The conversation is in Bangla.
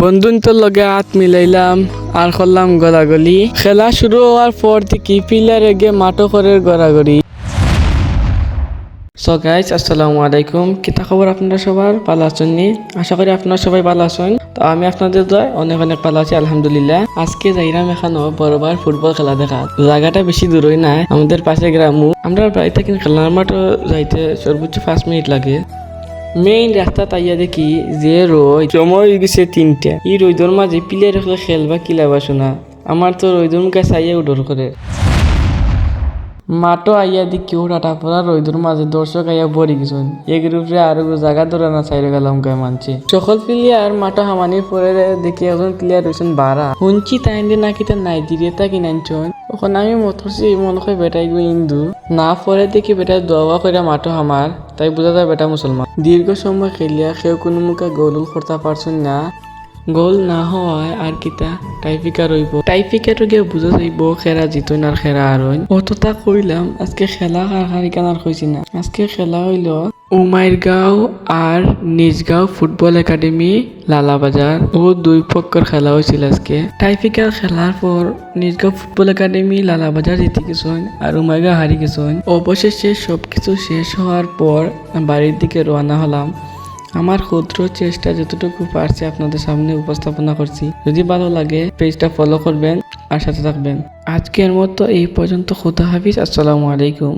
বন্ধুন্তর লগে হাত মিলাইলাম আর করলাম গলাগলি। খেলা শুরু হওয়ার পর থেকে পিলার এগে মাটো করে গড়াগড়ি সো গাইজ আসসালামু আলাইকুম। কিতা খবর আপনারা সবার ভালো আছেন নি? আশা করি আপনারা সবাই ভালো আছেন। তো আমি আপনাদের দয় অনেক অনেক ভালো আছি, আলহামদুলিল্লাহ। আজকে যাইরাম এখানো বড়বার ফুটবল খেলা দেখা জায়গাটা বেশি দূরই নাই। আমাদের পাশে গ্রামও আমরা বাড়ি থেকে খেলার মাঠও যাইতে সর্বোচ্চ পাঁচ মিনিট লাগে। মেইন রাস্তা তাইয়া দেখি যে রই সময় গেছে তিনটা। এই রইদর মাঝে প্লেয়ার হলে খেলবা কিলাবা শোনা। আমার তো রইদর মুখে চাইয়া উডর করে। মাটো আইয়া দি কেউ টাটা পড়া রইদুর মাঝে দর্শক আইয়া ভরি গেছেন। এই গ্রুপে আর জায়গা ধরে না চাইরে গেলাম গায়ে মানছে। সকল প্লেয়ার মাটো হামানি পরে দেখি এখন প্লেয়ার হয়েছেন বারা। শুনছি তাই দিয়ে নাকি তার নাইজেরিয়া কিনাইছন। ওখানে আমি মতছি মনে হয় বেটাই গো হিন্দু না পরে দেখি বেটা দোয়া করে মাটো হামার তাই বোঝা যায় বেটা মুসলমান দীর্ঘ সময় খেলিয়া কেউ কোনো মুখে গোল করতে পারছেন না। গোল না হওয়ায় আর কিতা টাইপিকার হইব টাইপিকার গিয়ে বুঝা যাইব খেরা জিতন আর খেরা আর অতটা কইলাম আজকে খেলা আর হারি কানার কইছি না। আজকে খেলা হইল উমাইরগাঁও আর নিজগাঁও ফুটবল একাডেমি, লালাবাজার ও দুই পক্ষের খেলা হয়েছিল আজকে। টাইপিকার খেলার পর নিজগাঁও ফুটবল একাডেমি, লালাবাজার জিতে গেছেন আর উমাইগাঁও হারি গেছেন। অবশেষে সবকিছু শেষ হওয়ার পর বাড়ির দিকে রওনা হলাম। আমার ক্ষুদ্র চেষ্টা যতটুকু পারছি আপনাদের সামনে উপস্থাপনা করছি। যদি ভালো লাগে, পেজটা ফলো করবেন আর সাথে থাকবেন। আজকের মতো এই পর্যন্ত। খুদা হাফিজ, আসসালামু আলাইকুম।